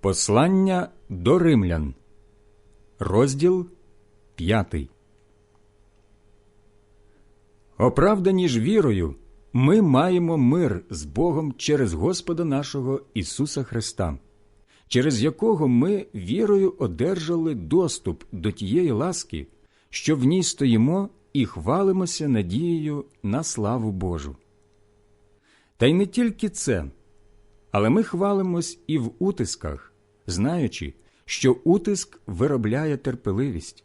Послання до римлян, розділ 5. Оправдані ж вірою, ми маємо мир з Богом через Господа нашого Ісуса Христа, через якого ми вірою одержали доступ до тієї ласки, що в ній стоїмо і хвалимося надією на славу Божу. Та й не тільки це, але ми хвалимось і в утисках, знаючи, що утиск виробляє терпеливість,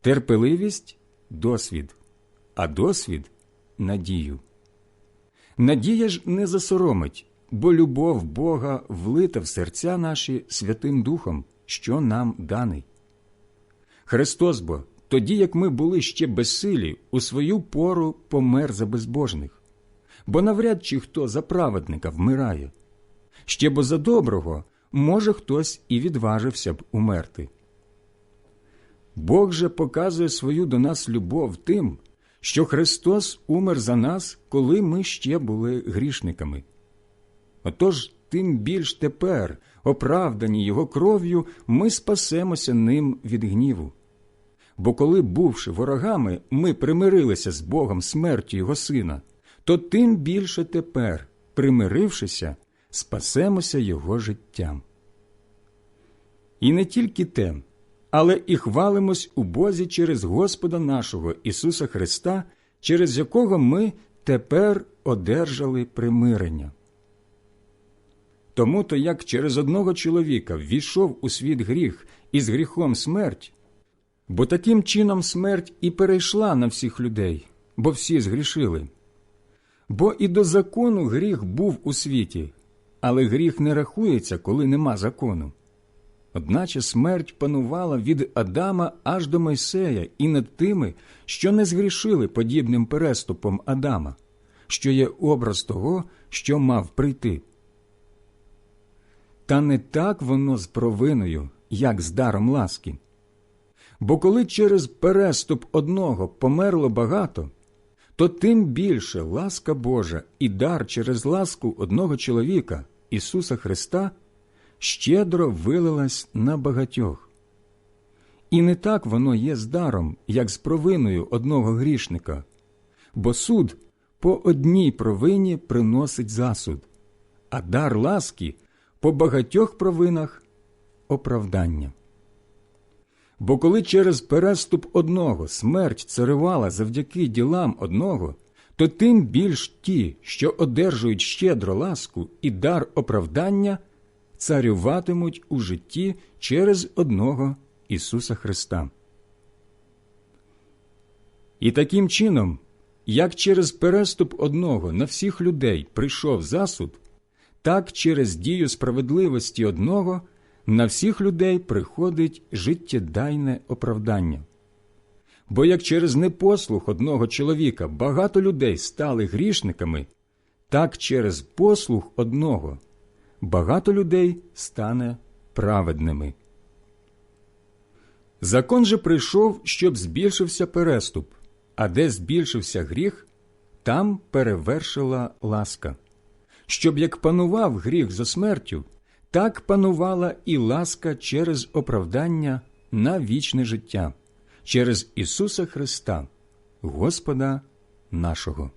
терпеливість досвід, а досвід надію. Надія ж не засоромить, бо любов Бога влита в серця наші Святим Духом, що нам даний. Христос бо, тоді як ми були ще безсилі, у свою пору помер за безбожних, бо навряд чи хто за праведника вмирає. Ще бо за доброго може хтось і відважився б умерти. Бог же показує свою до нас любов тим, що Христос умер за нас, коли ми ще були грішниками. Отож, тим більш тепер, оправдані Його кров'ю, ми спасемося ним від гніву. Бо коли, бувши ворогами, ми примирилися з Богом смертю Його Сина, то тим більше тепер, примирившися, спасемося Його життям. І не тільки те, але і хвалимось у Бозі через Господа нашого Ісуса Христа, через якого ми тепер одержали примирення. Тому то як через одного чоловіка ввійшов у світ гріх і з гріхом смерть, бо таким чином смерть і перейшла на всіх людей, бо всі згрішили. Бо і до закону гріх був у світі, але гріх не рахується, коли нема закону. Одначе смерть панувала від Адама аж до Мойсея і над тими, що не згрішили подібним переступом Адама, що є образ того, що мав прийти. Та не так воно з провиною, як з даром ласки. Бо коли через переступ одного померло багато, то тим більше ласка Божа і дар через ласку одного чоловіка, Ісуса Христа, щедро вилилась на багатьох. І не так воно є з даром, як з провиною одного грішника, бо суд по одній провині приносить засуд, а дар ласки по багатьох провинах оправдання. Бо коли через переступ одного смерть царювала завдяки ділам одного, то тим більш ті, що одержують щедро ласку і дар оправдання, царюватимуть у житті через одного Ісуса Христа. І таким чином, як через переступ одного на всіх людей прийшов засуд, так через дію справедливості одного на всіх людей приходить життєдайне оправдання. Бо як через непослух одного чоловіка багато людей стали грішниками, так через послух одного багато людей стане праведними. Закон же прийшов, щоб збільшився переступ, а де збільшився гріх, там перевершила ласка, щоб як панував гріх за смертю, так панувала і ласка через оправдання на вічне життя, через Ісуса Христа, Господа нашого.